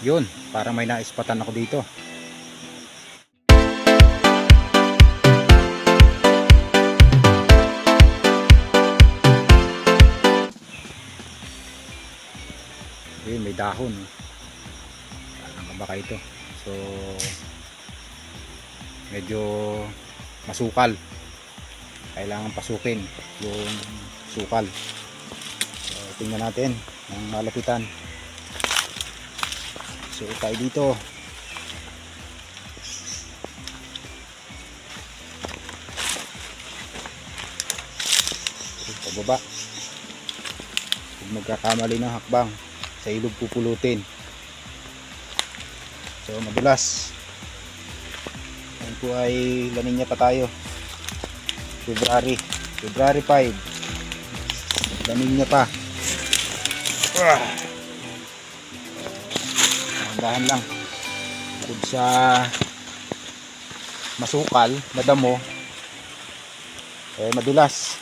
yun para may naispatan ako dito. Yun may dahon. Parang kabaka ito. So medyo masukal. Kailangan pasukin yung sukal. So tingnan natin ang malapitan so tayo dito. So, pababa. Huwag magkakamali ng hakbang. Sa ilog pupulutin. So madulas. Yan po ay laninya pa tayo. February. February 5 laninya pa. Ah. Dahan lang. Bukod sa masukal na damo eh madulas.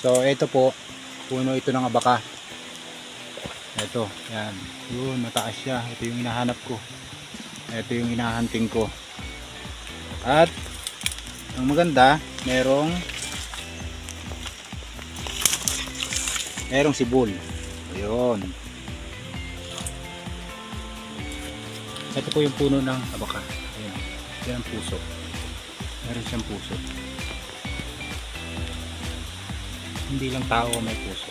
So ito po puno ito ng abaka. Ito yan. Yun mataas siya. Ito yung hinahanap ko. Ito yung hinahunting ko. At ang maganda merong merong sibol ayun. Ito po yung puno ng abaka. Ayun yan ang puso. Meron siyang puso. Hindi lang tao may puso.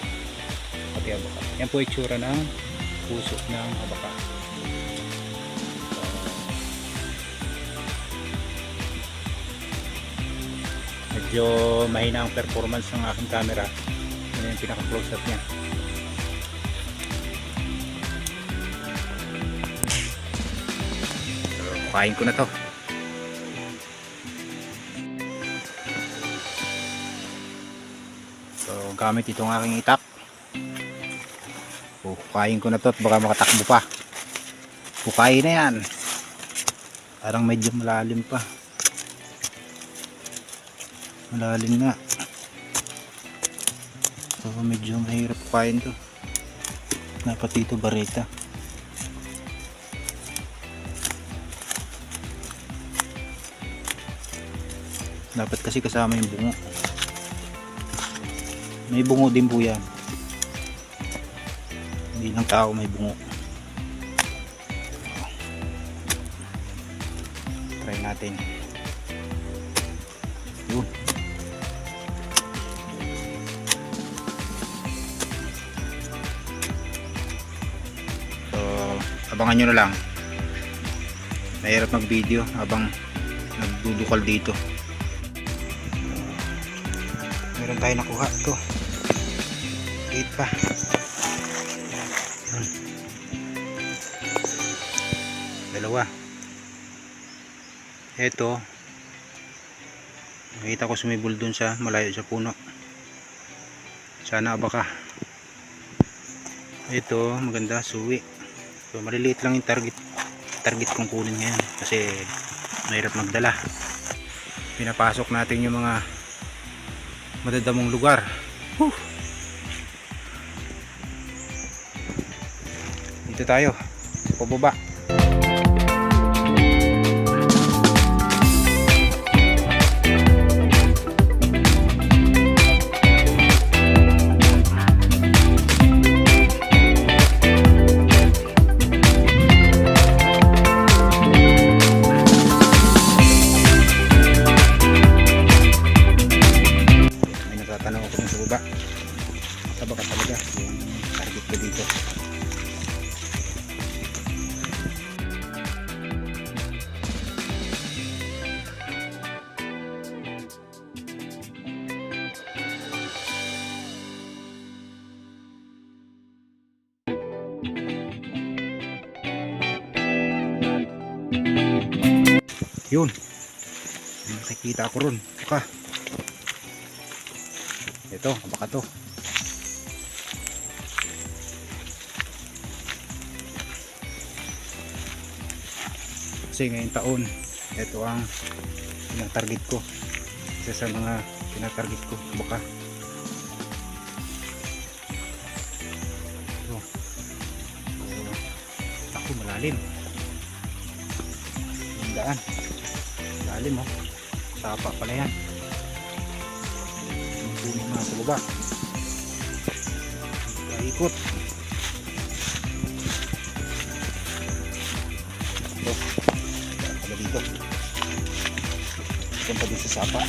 Pati abaka. Yan po itsura ng puso ng abaka. Medyo mahina ang performance ng aking camera. Yun yung pinaka close up niya so, kain ko na to. So gamit itong aking itak. Pukain ko na to at baka makatakbo pa. Pukain na yan. Parang medyo malalim pa. Malalim nga so medyo mahirap kain to. Dapat dito bareta dapat kasi kasama yung bungo may bungo din po yan. Hindi lang tao may bungo. Try natin. Yun. So, abangan nyo na lang. Mahirap mag video habang nagdudukal dito. Meron tayo nakuha to. Liit pa. Yun. Dalawa. Ito. Nakita ko sumibol dun sa malayo sa puno. Sana baka. Ito, maganda, suwi. So, maliliit lang yung target target kong kunin ngayon kasi mahirap magdala. Pinapasok natin yung mga madadamong lugar. Whew. Dito tayo. Pababa. Yun nakikita ako ron baka ito, baka to. Kasi ngayong taon, ito ang pinatarget ko. Isa sa mga pinatarget ko, baka. Ito. lalim yung daan. Lalim oh. Sapa pala yan. Puno na sa baba paikot. Ito pala dito. Punta din sa sapa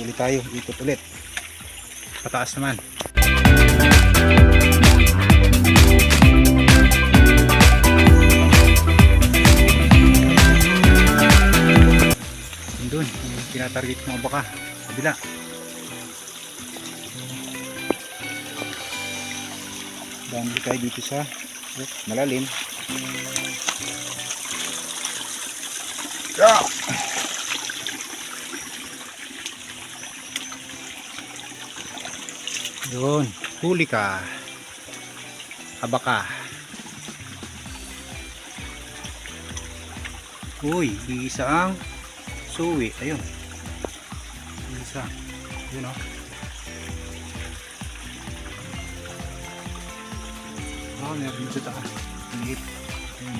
Ulit tayo, ikot ulit. Pataas naman. Yun dun, yung tinatarget mga baka. Kabila. Dami tayo dito sa oh, malalim. Yeah. Yun, huli ka. Abaka. Uy, isa ang suwi. Ayun. Isa. Yun o. Oh, meron dito taas. Maliit. Ayun.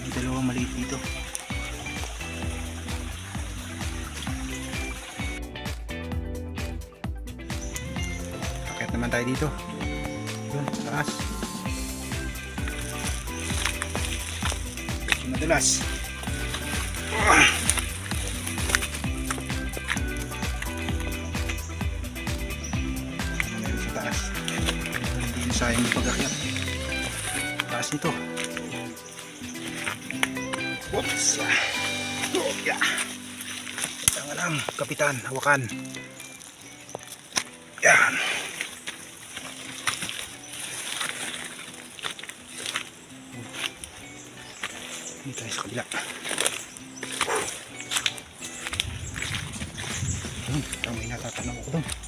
May dalawang maliit dito. Naman tayo dito. Doon, taas. Madalas. Ah. Sayang yung pag-akyat. Taas nito. Oops. Yeah. Kapitan, hawakan. Tayo sa kabila. Parang may natatanong ko doon.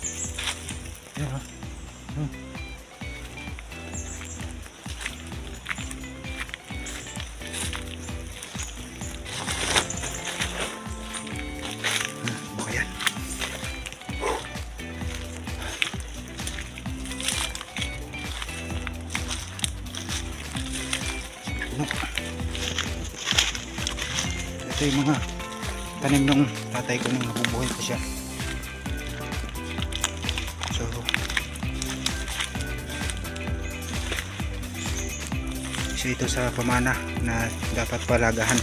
Ito yung mga tanim ng tatay ko nung nabubuhay pa siya. So, isa ito sa pamana na dapat palagahan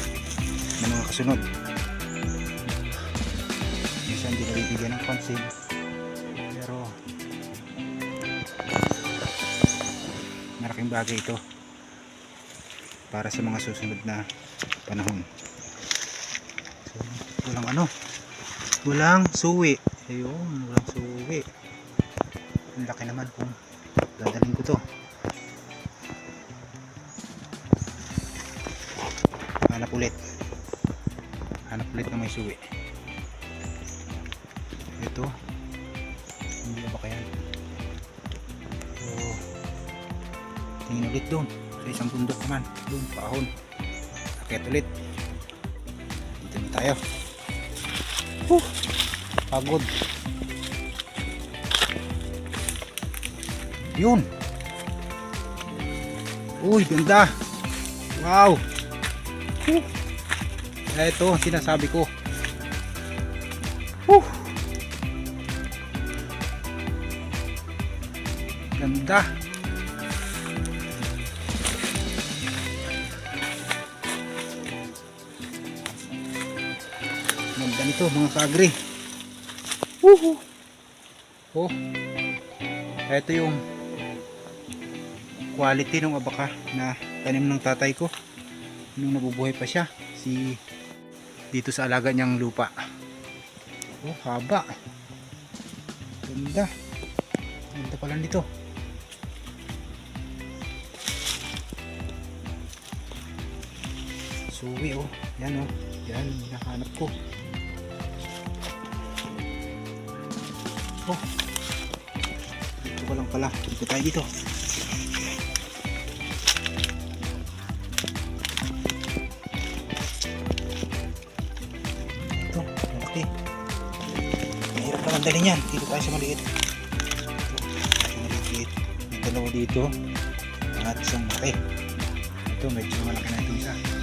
ng mga kasunod. Minsan hindi nabibigyan ng pansin. Pero, malaking bagay ito para sa mga susunod na panahon. Walang ano, walang suwi. Ayun, walang suwi. Ang laki naman kung dadalhin ko to. Hanap ulit. Hanap ulit na may suwi. Ito. Hindi ba kaya? So, tingin ulit doon sa isang bundok naman doon paahon akit ulit dito na tayo Whew, pagod. Yun. Uy ganda. Wow. Whew. ito sinasabi ko. Whew. ganda Ganda nito mga kaagri. Woohoo! Oh. Ito yung quality ng abaka na tanim ng tatay ko nung nabubuhay pa siya si dito sa alaga niyang lupa oh haba ganda ganda pala nito suwi oh yan oh yan hinahanap ko oh dito pa lang pala. Dito tayo dito. Ito malaki. Mahirap naman dali yan. Dito tayo sa maliit. Ito maliit. May dalawa dito. At isang malaki. Ito medyo malaki na itong isa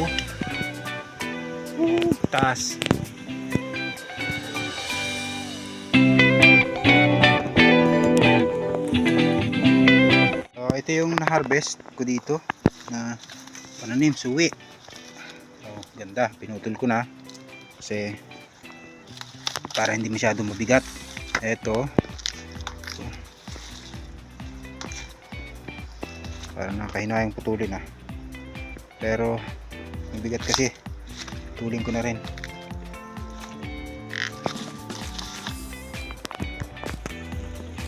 oh. Woo, taas. So, ito yung na-harvest ko dito na pananim, suwi. So, ganda. Pinutol ko na kasi para hindi masyado mabigat. Ito. So, para nakahinayang putulin ah. Pero mabigat kasi. Tuling ko na rin.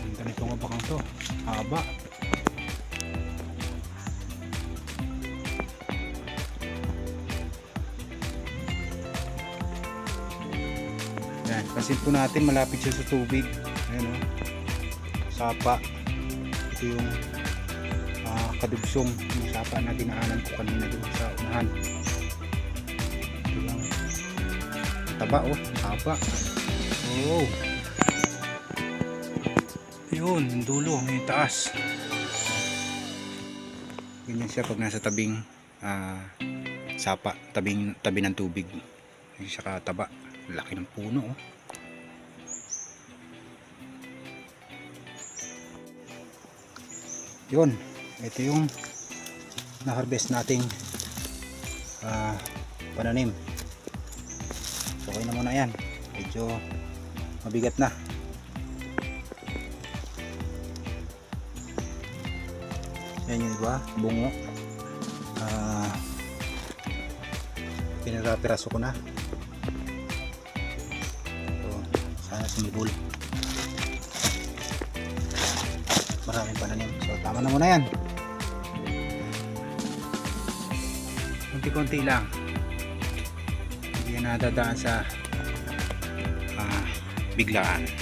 Ang ganito nga bakang to. Haba. Yan, pansin po natin malapit siya sa tubig. Ayan o. Sapa. Ito yung ah, kadugsong yung sapa na dinaanan ko kanina doon sa unahan. Taba oh, haba. Oh. Yun, yung dulo, yung taas. Ganyan siya pag nasa tabing ah, sapa, tabing tabi ng tubig. Yung siya kataba. Laki ng puno oh. Yun, ito yung na-harvest nating ah, pananim. So, okay na muna yan. Medyo mabigat na. Yan yung iba, bungo. Ah, pinagapiraso ko na. So, sana sumibol. Maraming pananim. So, tama na muna yan. Kunti-kunti lang. Nadadaan sa ah, biglaan.